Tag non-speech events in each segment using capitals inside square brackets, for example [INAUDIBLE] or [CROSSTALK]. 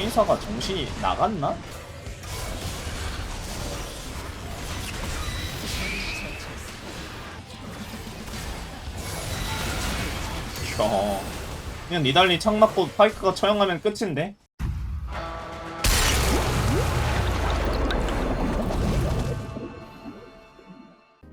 카인사가 정신이 나갔나? 어. 그냥 니달리 창 맞고 파이크가 처형하면 끝인데?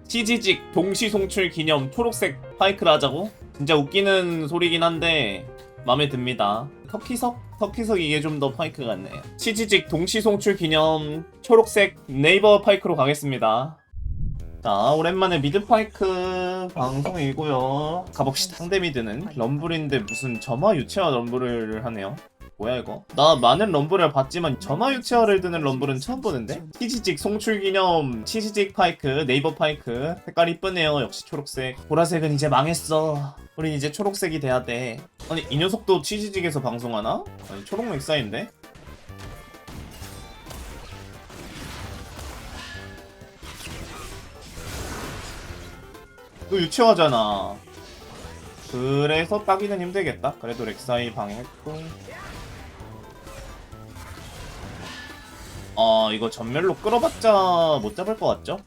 치지직 동시 송출 기념 초록색 파이크를 하자고? 진짜 웃기는 소리긴 한데 마음에 듭니다. 터키석? 터키석 이게 좀 더 파이크 같네요. 치지직 동시 송출 기념 초록색 네이버 파이크로 가겠습니다. 자, 오랜만에 미드 파이크 방송이고요. 가봅시다. 상대 미드는 럼블인데 무슨 점화 유체화 럼블을 하네요. 뭐야 이거? 나 많은 럼블을 봤지만 점화 유체화를 드는 럼블은 처음 보는데? 치지직 송출 기념 치지직 파이크 네이버 파이크 색깔 이쁘네요 역시 초록색 보라색은 이제 망했어 우린 이제 초록색이 돼야 돼 아니 이 녀석도 치지직에서 방송하나? 아니 초록 맥사인데? 너 유치화잖아. 그래서 따기는 힘들겠다. 그래도 렉사이 방했고. 어, 이거 전멸로 끌어봤자 못 잡을 것 같죠?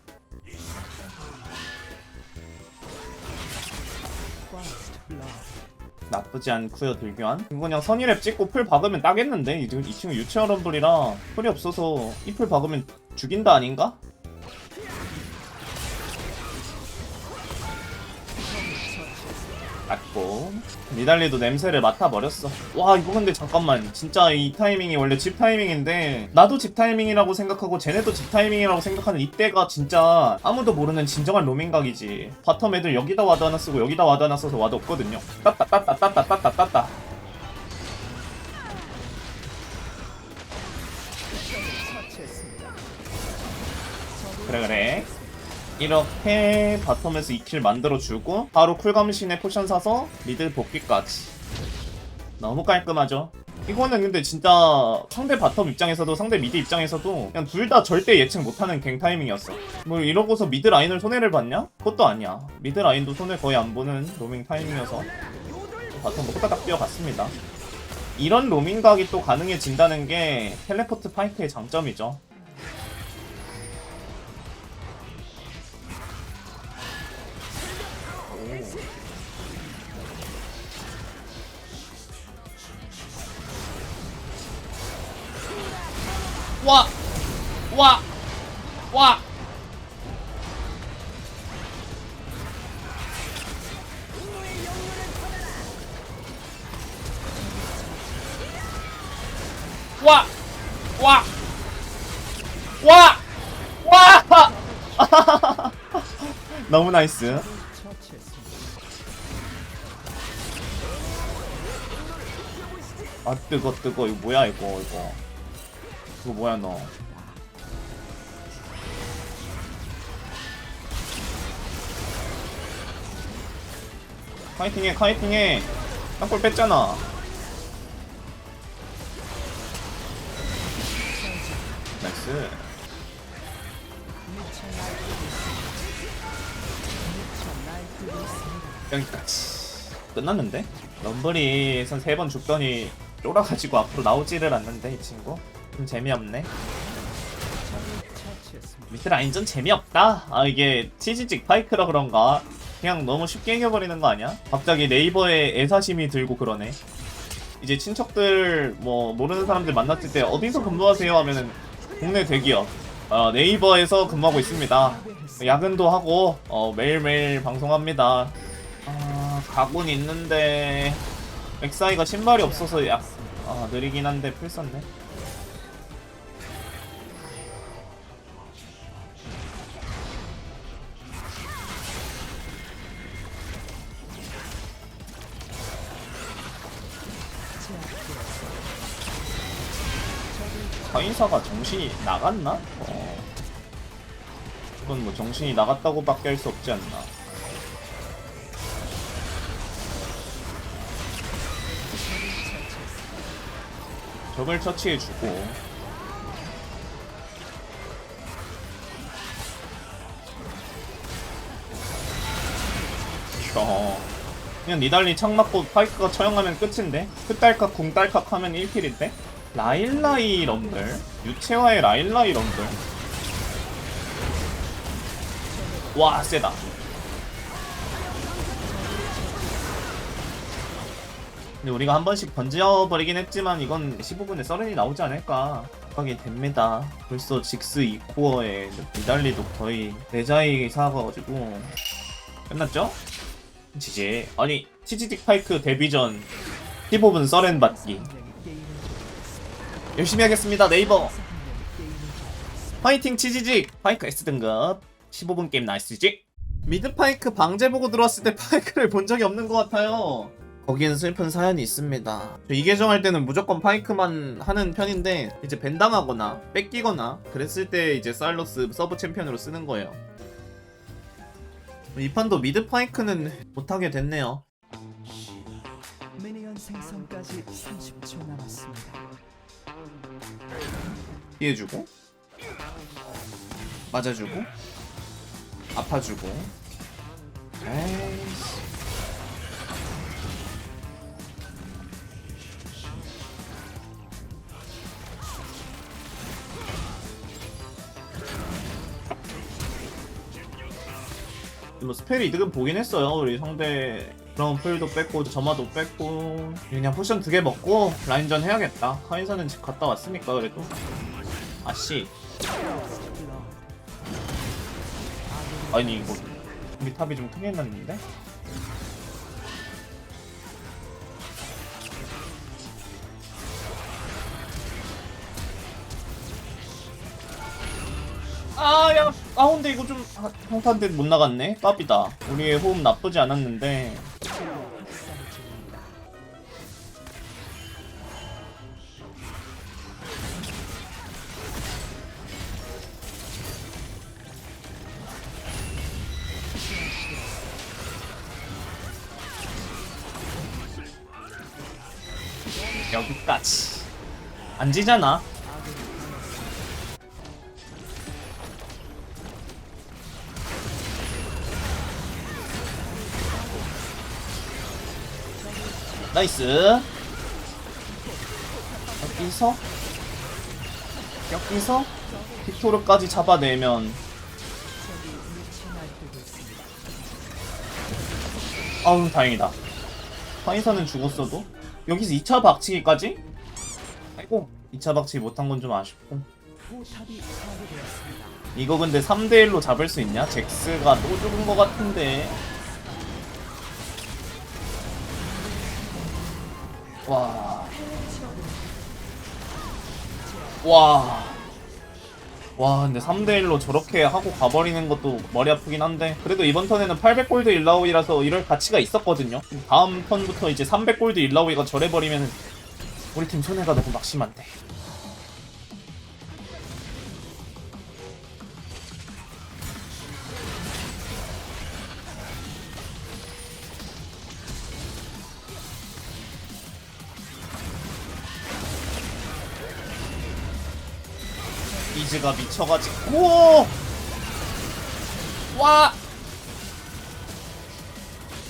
나쁘지 않고요 들교환 그냥 선의랩 찍고 풀 박으면 따겠는데 이, 이 친구 유치원 럼블이라 풀이 없어서 이 풀 박으면 죽인다 아닌가? 맞고 니달리도 냄새를 맡아버렸어. 와 이거 근데 잠깐만. 진짜 이 타이밍이 원래 집 타이밍인데 나도 집 타이밍이라고 생각하고 쟤네도 집 타이밍이라고 생각하는 이때가 진짜 아무도 모르는 진정한 로밍각이지. 바텀 애들 여기다 와드 하나 쓰고 여기다 와드 하나 써서 와드 없거든요. 따따 따따 따따 따따 따따. 그래 그래 이렇게 바텀에서 2킬 만들어주고 바로 쿨감신에 포션 사서 미들 복귀까지. 너무 깔끔하죠? 이거는 근데 진짜 상대 바텀 입장에서도 상대 미드 입장에서도 그냥 둘 다 절대 예측 못하는 갱 타이밍이었어. 뭐 이러고서 미드 라인을 손해를 봤냐? 그것도 아니야. 미드 라인도 손해 거의 안 보는 로밍 타이밍이어서 바텀 뭐 후다닥 뛰어갔습니다. 이런 로밍각이 또 가능해진다는 게 텔레포트 파이크의 장점이죠 와! 와! 와! 와! 와! 와! 와! [LAUGHS] 너무 나이스. 아 뜨거 뜨거 이거 뭐야 이거 이거 이거 뭐야 너? 카이팅해 카이팅해. 땅골 뺐잖아. 나이스. 여기까지. 끝났는데? 럼블이 선세번 죽더니 쫄아가지고 앞으로 나오지를 않는데 이 친구 좀 재미없네. 미드 라인전 재미없다? 아 이게 치즈직 파이크라 그런가? 그냥 너무 쉽게 이겨버리는 거 아니야? 갑자기 네이버에 애사심이 들고 그러네. 이제 친척들 뭐 모르는 사람들 만났을 때 어디서 근무하세요? 하면은 국내 대기업. 어, 네이버에서 근무하고 있습니다. 야근도 하고 어, 매일매일 방송합니다. 아, 가곤 있는데 엑사이가 신발이 없어서 약 아, 느리긴 한데 풀 썼네 사인사가 정신이 나갔나? 어. 이건 뭐 정신이 나갔다고밖에 할 수 없지 않나. 적을 처치해주고 어. 그냥 니달리 창 맞고 파이크가 처형하면 끝인데? 끝딸깍 궁딸깍 하면 1킬인데? 라일라이 럼블? 유채화의 라일라이 럼블? 와 세다 근데 우리가 한 번씩 던져버리긴 했지만 이건 15분에 서렌이 나오지 않을까 하게 됩니다 벌써 직스 2코어에 미달리도 거의 내자이 사가가지고 끝났죠? 지지 아니 치지직 파이크 데뷔 전 15분 서렌 받기 열심히 하겠습니다 네이버. 파이팅 치지직. 파이크 S 등급. 15분 게임 나이스지 미드 파이크 방제 보고 들어왔을 때 파이크를 본 적이 없는 것 같아요. 거기엔 슬픈 사연이 있습니다. 저이 계정 할 때는 무조건 파이크만 하는 편인데 이제 벤당하거나 뺏기거나 그랬을 때 이제 사일러스 서브 챔피언으로 쓰는 거예요. 이 판도 미드 파이크는 못하게 됐네요 미니언 생성까지 30초 남았습니다. 피해주고 맞아주고 아파주고 에이씨 뭐 스펠 이득은 보긴 했어요. 우리 상대 그런 풀도 뺐고 점화도 뺐고 그냥 포션 두 개 먹고 라인전 해야겠다. 카인사는 집 갔다 왔으니까 그래도. 아씨. 아니 이거 우리 탑이 좀 크게 났는데? 아야. 아 근데 이거 좀 아, 평탄대 못 나갔네. 깝이다. 우리의 호흡 나쁘지 않았는데. 여기까지. 안 지잖아 나이스. 여기서? 여기서? 빅토르까지 잡아내면. 아우 다행이다. 파이사는 죽었어도? 여기서 2차 박치기까지? 아이고 2차 박치기 못한 건 좀 아쉽고. 이거 근데 3대1로 잡을 수 있냐? 잭스가 또 죽은 것 같은데 와. 와. 와, 근데 3대1로 저렇게 하고 가버리는 것도 머리 아프긴 한데, 그래도 이번 턴에는 800골드 일라오이라서 이럴 가치가 있었거든요. 다음 턴부터 이제 300골드 일라오이가 절해버리면 우리 팀 손해가 너무 막심한데. 쳐가지고. 와!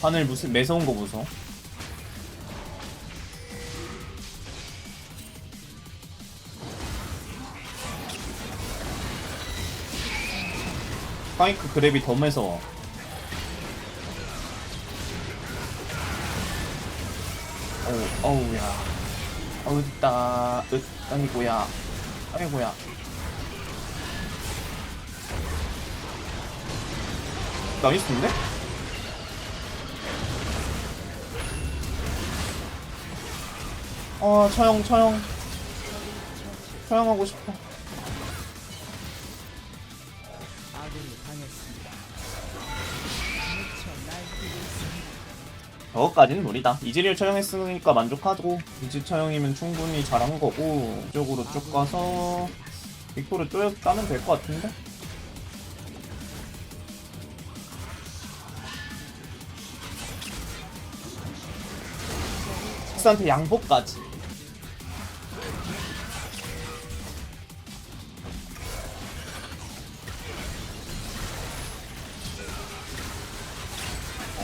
하늘 무슨 매서운 거 보소 파이크 그랩이 더 매서워. 어우 어우야. 어우 있다. 으 아이고야. 아이고야 나이스인데? 어 처형 처형 처형하고 싶어. 저거까지는 무리다 이즈리얼 처형했으니까 만족하고 이즈 처형이면 충분히 잘한 거고 이쪽으로 쭉 가서 빅토르 쪼여 따면 될 것 같은데? 잭스한테 양보까지.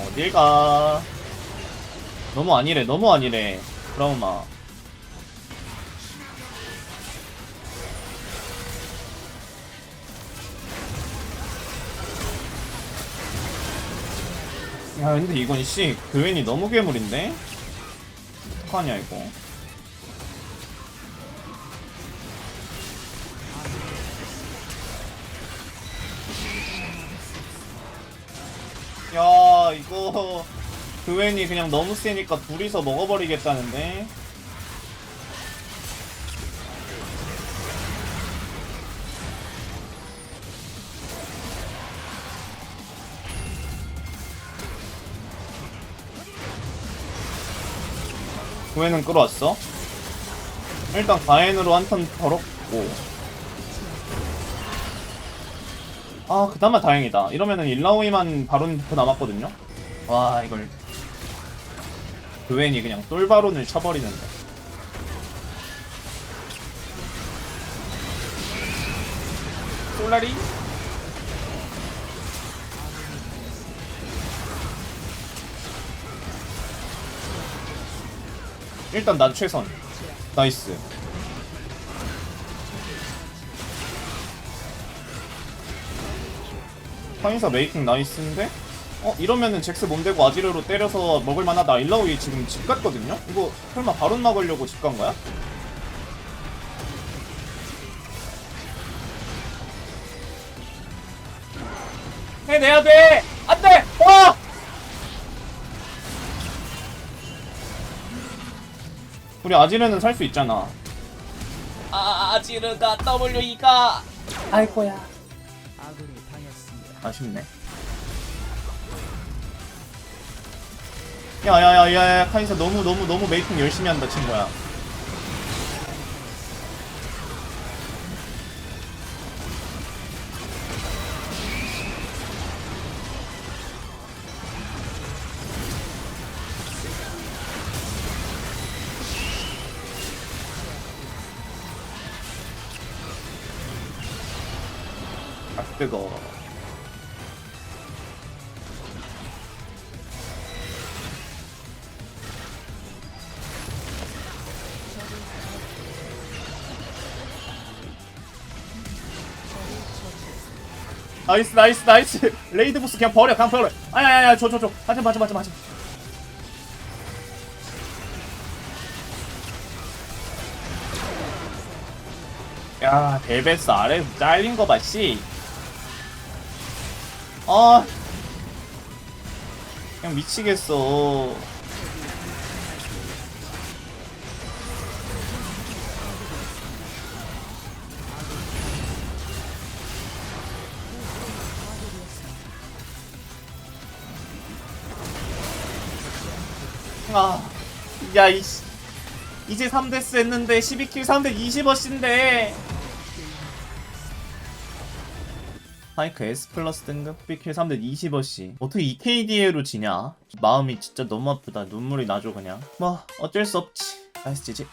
어딜가. 너무 아니래 너무 아니래. 브라우마. 야 근데 이건 씨 그웬이 너무 괴물인데? 어떡하냐 이거? 야 이거 [LAUGHS] 교인이 그냥 너무 세니까 둘이서 먹어버리겠다는데 교회는 끌어왔어. 일단 가엔으로 한 턴 벌었고. 아, 그나마 다행이다. 이러면은 일라오이만 바론 더 남았거든요? 와, 이걸. 교웬이 그냥 똘바론을 쳐버리는데. 솔라리? 일단 난 최선. 나이스. 황인사 메이킹 나이스인데? 어 이러면은 잭스 몸대고 아지르로 때려서 먹을만하다 일라오이 지금 집 갔거든요? 이거 설마 바론 막으려고 집 간 거야? 해내야 돼! 안 돼! 와! 우리 아지르는 살 수 있잖아. 아, 아지르가 W2가 아이고야. 아군이 당했습니다. 아쉽네. 야야야야 카이사 너무 너무 너무 메이킹 열심히 한다 친구야. 뜨거. 나이스 나이스 나이스 레이드 보스 그냥 버려 그냥 버려 아야야야 줘 줘줘 맞아 맞아 맞아 맞아 야 벨베스 아래 잘린 거봐 씨. 아 그냥 미치겠어 아, 야, 이씨. 이제 3데스 했는데 12킬 320어씨인데. 파이크 S 플러스 등급 12킬 320어씨. 어떻게 이 KDA로 지냐? 마음이 진짜 너무 아프다. 눈물이 나죠, 그냥. 뭐, 어쩔 수 없지. 나이스 지지.